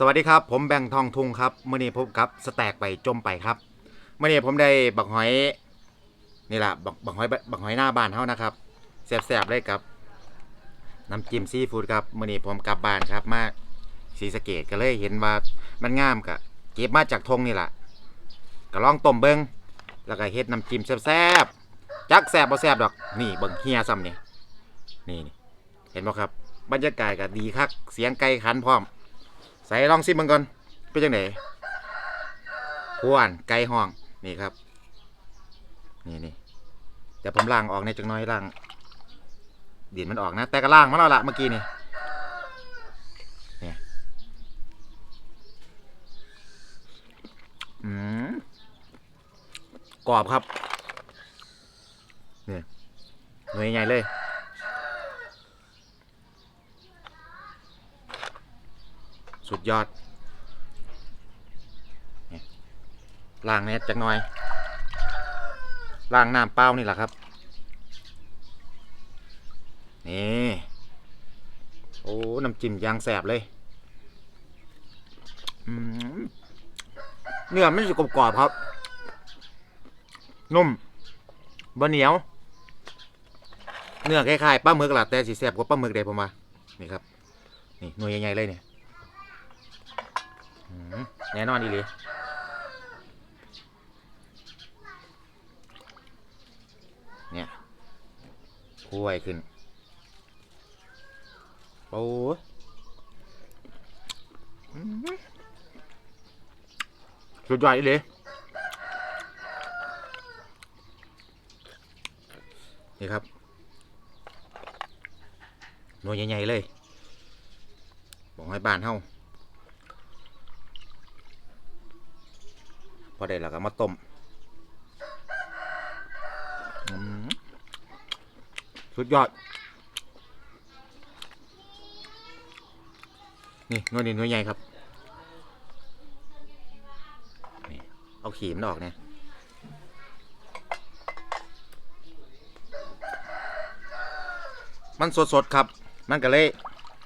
สวัสดีครับ ผมแบงค์ทองทุงครับเมื่อนี้พบกับสแต็กไปจมไปครับเมื่อนี้ผมได้บักหอยนี่แหละบักบักหอยบักหอยหน้าบ้านเฮานะครับแซ่บๆเลยกับน้ำจิ้มซีฟู้ดครับเมื่อนี้ผมกลับบ้านครับ มาศรีสเกดก็เลยเห็นว่ามันงามกะเก็บมาจากทงนี่แหละก็ลองต้มเบิ้งแล้วก็เฮ็ดน้ำจิ้มแซ่บๆจักแซ่บบ่แซ่บดอกนี่เบิ่งเฮียซ้ำนี่นี่นี่เห็นบ่ครับ บรรยากาศก็ดีคักเสียงไก่ขันพร้อม ใส่ลองซิมันก่อนเป็นจังไดพวนไก่ห้องนี่ครับ นี่นี่เดี๋ยวผมล้างออกในจังน้อยล้างดินมันออกนะ แต่ก็ล้างมาแล้วละเมื่อกี้นี่เนี่ยอืมกรอบครับนี่หน่วยใหญ่เลย สุดยอดนี่างเน็ตจักหน่อยล้างน้ำเปล่านี่แหละครับ นี่ โอ้ น้ำจิ้มยางแสบเลยเนื้อไม่สุกกรอบครับ นุ่มบะเหนียว เนื้อคล้ายๆปลาหมึกหละแต่สีแสบกว่าปลาหมึกเด้ผมว่านี่ครับ นี่หน่วยใหญ่ๆเลยเนี่ย แน่นอนดีเลยเนี่ยคุ้ยขึ้นโอ้สุดยอดเลยนี่ครับหน่วยใหญ่ ๆ เลย บอกให้บ้านเฮา พอได้แล้วก็มาต้มสุดยอด นี่หน่วยนี้หน่วยใหญ่ครับนี่เอาขีมันออกเนี่ยมันสดๆครับ มันก็เลย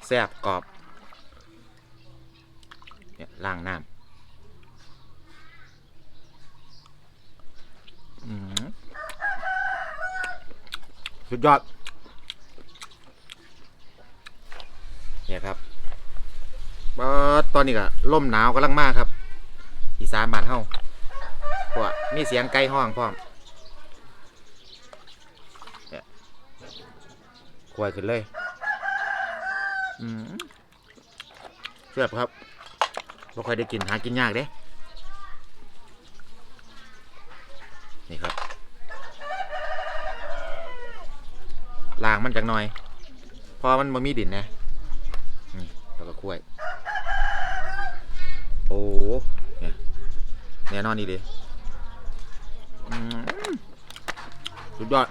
แซ่บกรอบเนี่ยล้างน้ำ อืม สุดยอด เนี่ยครับตอนนี้ก็ลมหนาวกำลังมากครับ อีสานบ้านเฮาพว่ามีเสียงไก่ห้องพร้อมเนี่ยควยขึ้นเลย อืมเสียบครับบ่ค่อยได้กินหากินยากเด้ นี่ครับล้าง มันจักหน่อยพอมันมามีดินนะนี่แล้วก็คุ้ยโอ้เนี่ยแน่นอนนี่ดิสุดยอด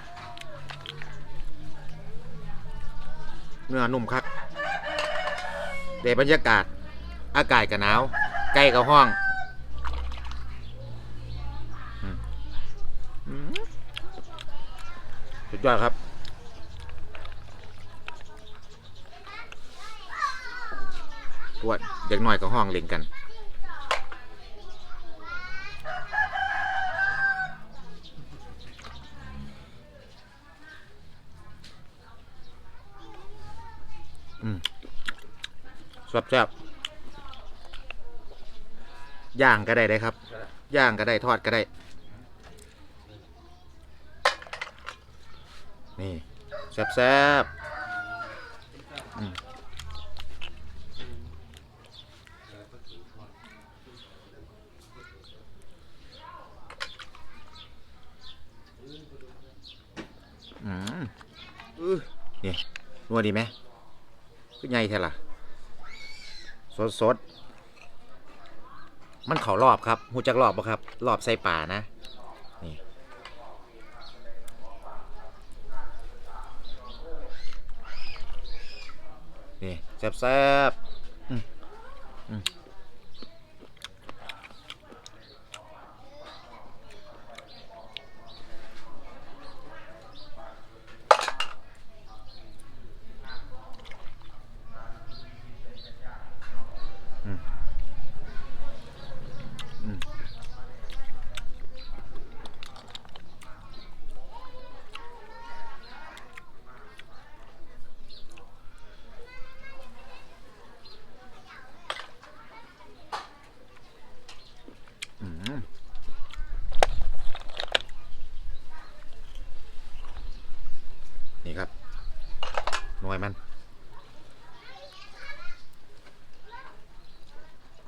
เนื้อนุ่มคักเดบรรยากาศ อากาศกับหนาว ใกล้กับห้องสุดยอดครับ ปวดเด็กหน่อยกับห้องเล่นกันอืมแซ่บแซ่บย่างก็ได้เลยครับ ย่างก็ได้ทอดก็ได้ นี่แซ่บแซ่บ อืมอื้อนี่นัวดีไหมคือไงแท้ล่ะ สดสดมันเขารอบครับหูจักรอบปะครับ รอบใส่ป่านะ นี่ นี่แซ่บแซ่บอืมอืม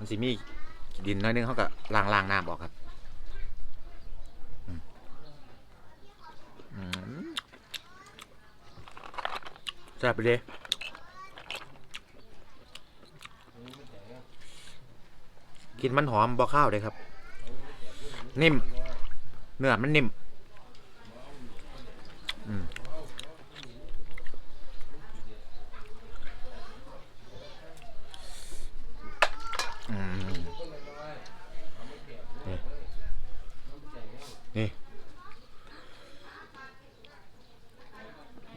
มันสิมีดินน้อยนึงเขาก็ล้างล้างน้ำออกครับแซ่บไปเลยกินมันหอมบ่ข้าวเลยครับ นิ่ม เนื้อมันนิ่ม อืมอืมนี่นี่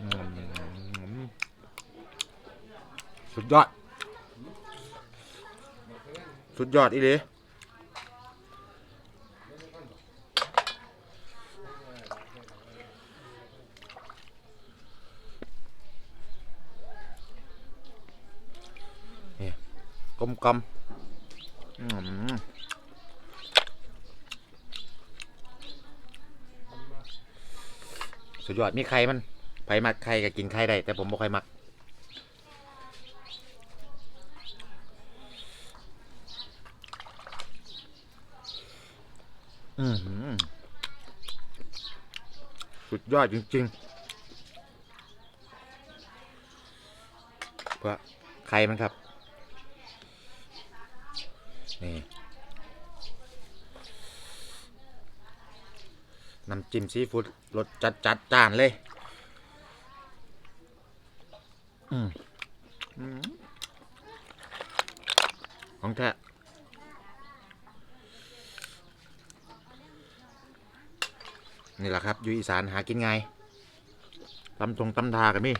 อืม สุดยอด สุดยอดอีเลยกลมกลมๆอืมสุดยอดมีไข่มันไผมักไข่ก็กินไข่ได้ แต่ผมบ่ค่อยมัก อือหือ สุดยอดจริงๆ เพื่อไข่มันครับ นี่ น้ำจิ้มซีฟู้ดรสจัดจัดจานเลย อืมของแท้ นี่แหละครับอยู่อีสานหากินไงตำทงตำทากันมี่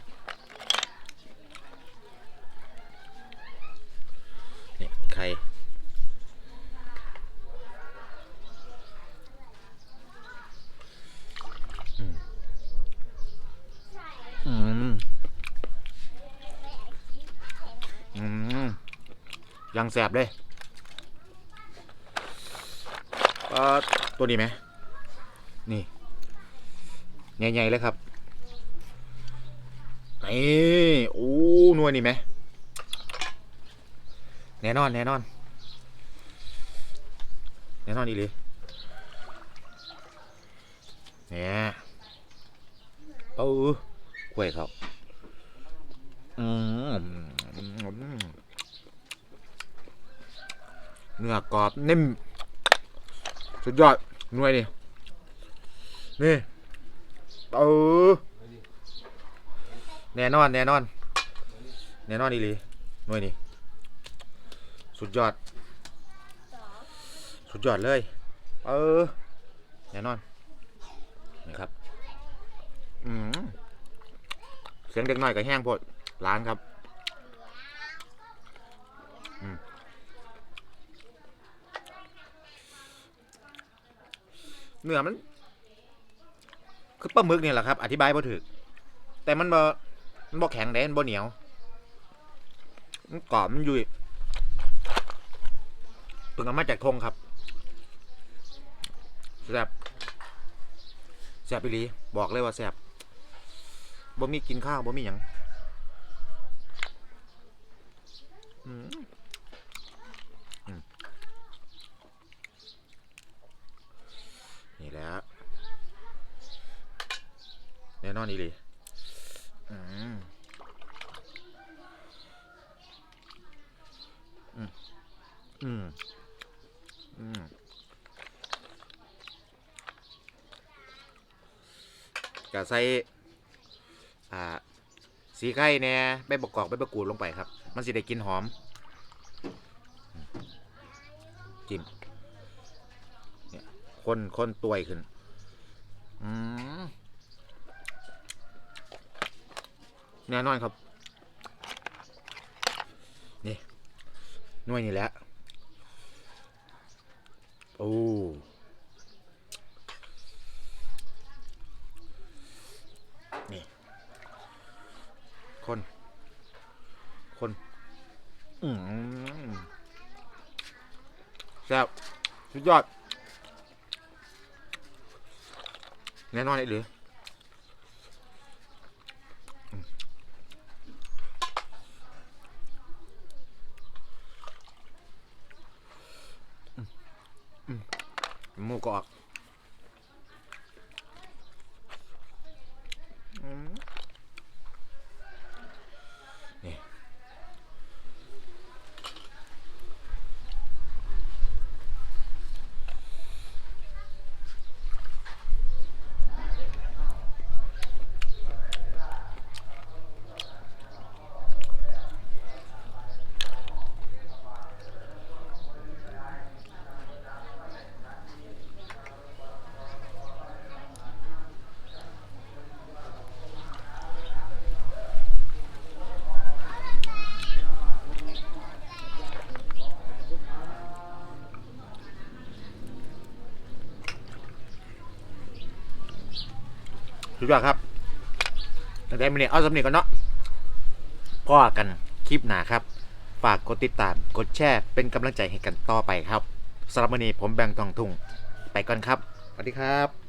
นี่ไข่อืมอืมยังแสบเลยเออตัวนี้ไหมนี่ ใหญ่ๆเลยครับนี่โอ้นัวนี่ไหมแน่นอนแน่นอนแน่นอนอีหลีเนี่ยเออกล้วยครับอืมเนื้อกรอบนิ่มสุดยอดนวยนี่นี่ เออแน่นอนแน่นอน แน่นอนอีหลีหน่วยนี่สุดยอด สุดยอดเลย เออ แน่นอนนี่ครับอืมเสียงเด็กน้อยก็แห้งโพดล้างครับเนื้อมัน คือปลาหมึกนี่แหละครับ อธิบายบ่ถึก แต่มันบ่มันบ่แข็งเด้มันบ่เหนียว มันกรอบมันยุ่ยเพิ่งเอามาจากทงครับแซ่บแซ่บไปลีบอกเลยว่าแซ่บบ่มีกินข้าวบ่มีหยังอืมอืมนี่แหละแน่นอนอีหลีอืมอืมอืมอืมก็ใส่อ่าสีไข่แหน่ใบประกอบใบประกูดลงไปครับ มันสิได้กลินหอม จิ้มเนี่ยคนคนตัวขึ้น อืม แน่นอนครับ นี่น่วยนี่แหละ โอ้นี่ คน คนอืมแซ่บสุดยอด แน่นอนเลยหรืออืม อืม ห สุดยอดครับตั้งแต่มื่อนี้เอาสำเนียกันเนาะพ่อกันคลิปหนาครับ ฝากกดติดตาม กดแชร์ เป็นกำลังใจให้กันต่อไปครับสำหรับวันนี้ผมแบงค์ทองทุ่ง ไปก่อนครับ สวัสดีครับ